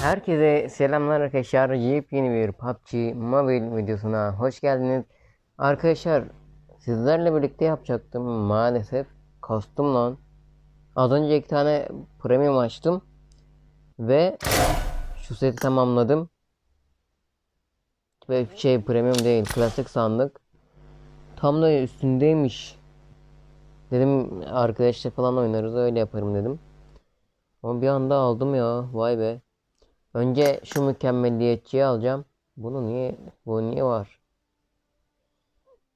Herkese selamlar arkadaşlar. Yepyeni bir PUBG Mobile videosuna hoş geldiniz. Arkadaşlar sizlerle birlikte yapacaktım. Maalesef kastım lan. Az önce iki tane premium açtım. Ve şu seti tamamladım. Ve şey premium değil klasik sandık. Tam da üstündeymiş. Dedim arkadaşlar falan oynarız öyle yaparım dedim. Ama bir anda aldım ya. Vay be. Önce şu mükemmeliyetçiyi alacağım. Bunu niye bu niye var?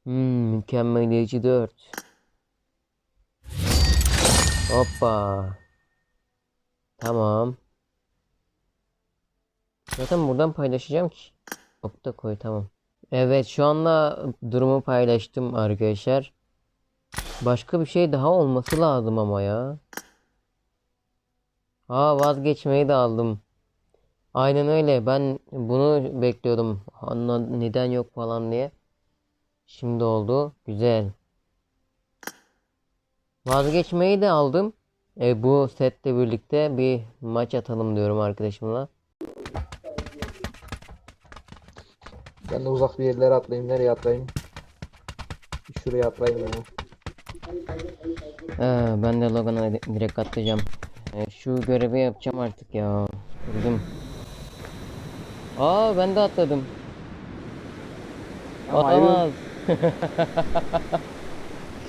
Hmm, mükemmeliyetçi 4. Hoppa. Tamam. Zaten buradan paylaşacağım ki. Da koy tamam. Evet şu anda durumu paylaştım arkadaşlar. Başka bir şey daha olması lazım ama ya. Aa vazgeçmeyi de aldım. Aynen öyle. Ben bunu bekliyordum. Anla- Neden yok falan diye. Şimdi oldu. Güzel. Vazgeçmeyi de aldım. E, bu setle birlikte bir maç atalım diyorum arkadaşımla. Ben de uzak bir yerlere atlayayım. Nereye atlayayım? Şuraya atlayayım ya. Ee, ben de Logan'a di- direkt atlayacağım. E, şu görevi yapacağım artık ya. Sıkıldım. Aa ben de atladım. Ama Atamaz.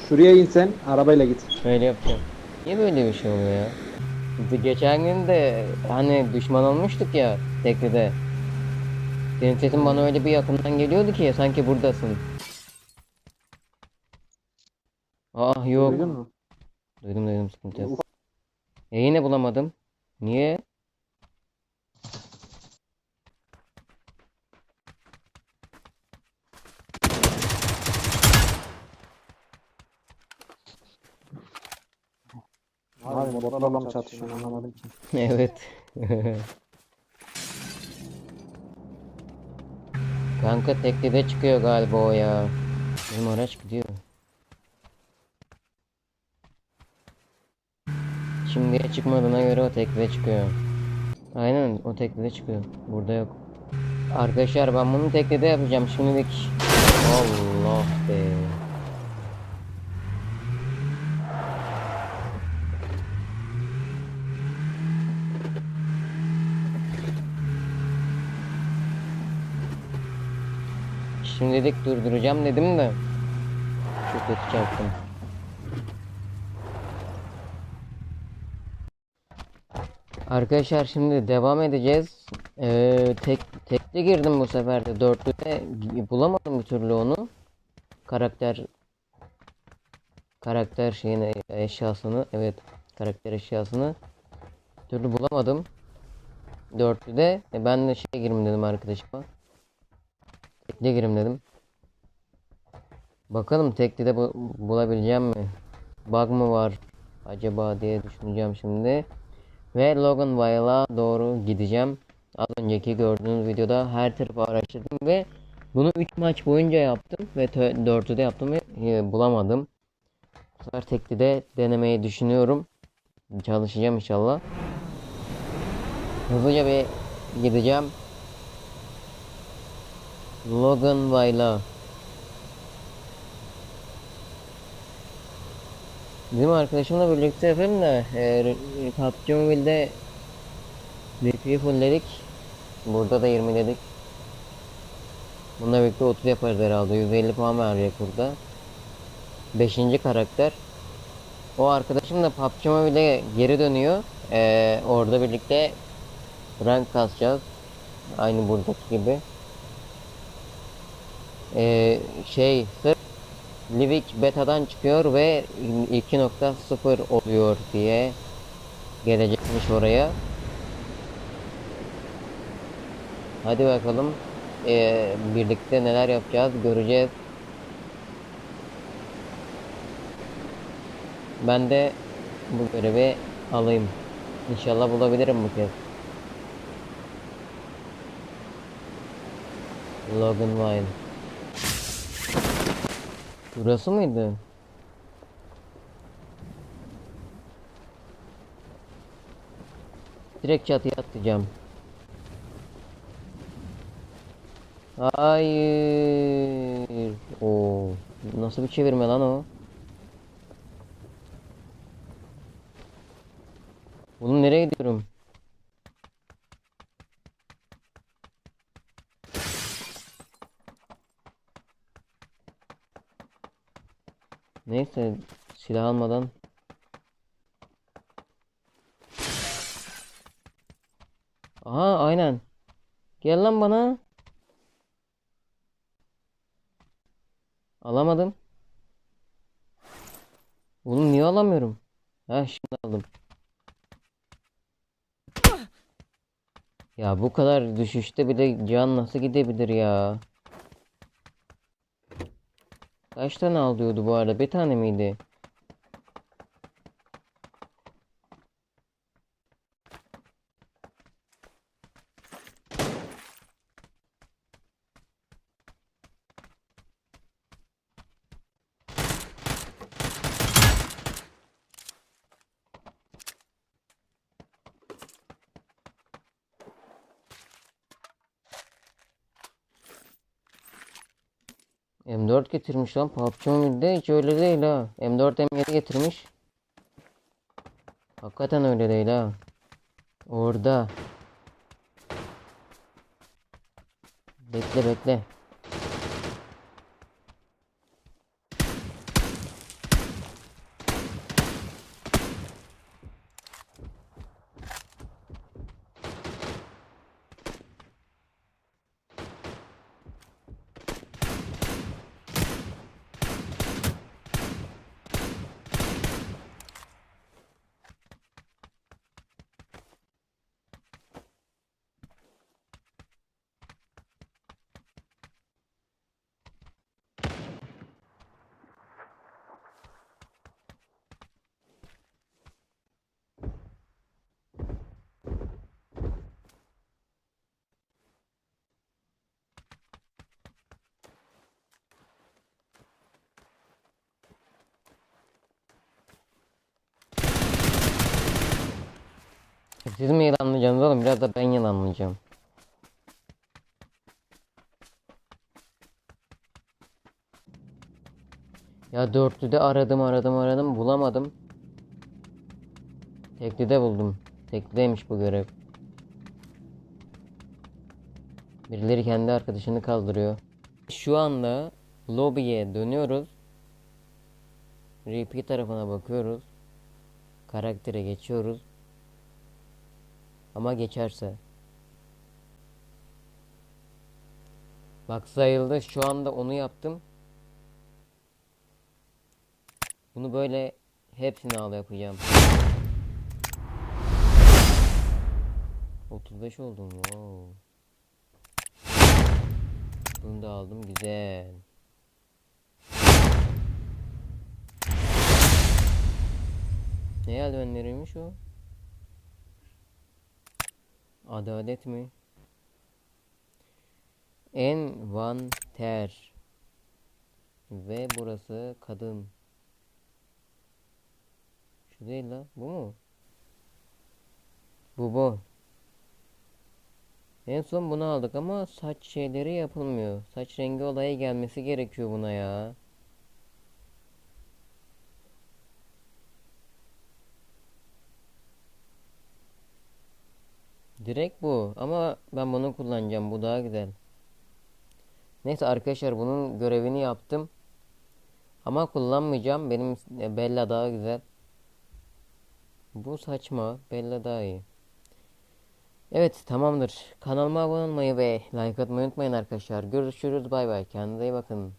Şuraya insen arabayla git. Öyle yapacağım. Niye böyle bir şey oluyor ya? Geçen gün de hani düşman olmuştuk ya teklide. Senin sesin bana öyle bir yakından geliyordu ki sanki buradasın. Ah yok. Duydun mu? Duydum duydum sıkıntı yok. E yine bulamadım. Niye? Abi botlarla mı çatışıyorsun anlamadım ki. Evet. Kanka teklide çıkıyor galiba o ya. Bizim araç gidiyor. Şimdiye çıkmadığına göre o teklide çıkıyor. Aynen o teklide çıkıyor. Burada yok. Arkadaşlar ben bunu teklide yapacağım şimdilik. Allah be. Şimdilik durduracağım dedim de. Çok kötü çarptım. Arkadaşlar şimdi devam edeceğiz. Ee, tek tekli girdim bu sefer de. Dörtlüde bulamadım bir türlü onu. Karakter karakter şeyini eşyasını evet karakter eşyasını bir türlü bulamadım. Dörtlüde e, ben de şey gireyim dedim arkadaşıma. Tekli girim dedim. Bakalım teklide bu bulabileceğim mi? Bug mı var acaba diye düşüneceğim şimdi. Ve Logan Wile'a doğru gideceğim. Az önceki gördüğünüz videoda her tarafı araştırdım ve bunu 3 maç boyunca yaptım ve 4'ü de yaptım ve e, bulamadım. Bu sefer teklide denemeyi düşünüyorum. Çalışacağım inşallah. Hızlıca bir gideceğim. Logan Vayla. Bizim arkadaşımla birlikte yapayım da e, PUBG Mobile'de VP'yi fullledik. Burada da 20 dedik. Bununla birlikte 30 yaparız herhalde. 150 puan verecek burada. 5. karakter. O arkadaşım da PUBG Mobile'e geri dönüyor. E, orada birlikte rank kasacağız. Aynı buradaki gibi. Ee, şey sırf Livik betadan çıkıyor ve 2.0 oluyor diye gelecekmiş oraya. Hadi bakalım ee, birlikte neler yapacağız göreceğiz. Ben de bu görevi alayım. İnşallah bulabilirim bu kez. Logan Wine. Burası mıydı? Direkt çatıya atlayacağım. Hayır. O nasıl bir çevirme lan o? Oğlum nereye gidiyorum? Neyse silah almadan Aha aynen. Gel lan bana. Alamadım. Oğlum niye alamıyorum? Ha şimdi aldım. Ya bu kadar düşüşte bile can nasıl gidebilir ya? Kaç tane alıyordu bu arada? Bir tane miydi? M4 getirmiş lan PUBG Mobile'de hiç öyle değil ha. M4 M7 getirmiş. Hakikaten öyle değil ha. Orada. Bekle bekle. Siz mi yalanlayacaksınız oğlum? Biraz da ben yalanlayacağım. Ya dörtlüde aradım aradım aradım bulamadım. Teklide buldum. Teklideymiş bu görev. Birileri kendi arkadaşını kaldırıyor. Şu anda lobiye dönüyoruz. RP tarafına bakıyoruz. Karaktere geçiyoruz. Ama geçerse. Bak sayıldı. Şu anda onu yaptım. Bunu böyle hepsini al yapacağım. 35 oldum. Wow. Bunu da aldım. Güzel. Ne eldivenleriymiş o? Adalet mi? Envanter. Ve burası kadın. Şu değil la. Bu mu? Bu bu. En son bunu aldık ama saç şeyleri yapılmıyor. Saç rengi olayı gelmesi gerekiyor buna ya. Direkt bu ama ben bunu kullanacağım. Bu daha güzel. Neyse arkadaşlar bunun görevini yaptım. Ama kullanmayacağım. Benim e, Bella daha güzel. Bu saçma. Bella daha iyi. Evet tamamdır. Kanalıma abone olmayı ve like atmayı unutmayın arkadaşlar. Görüşürüz. Bay bay. Kendinize iyi bakın.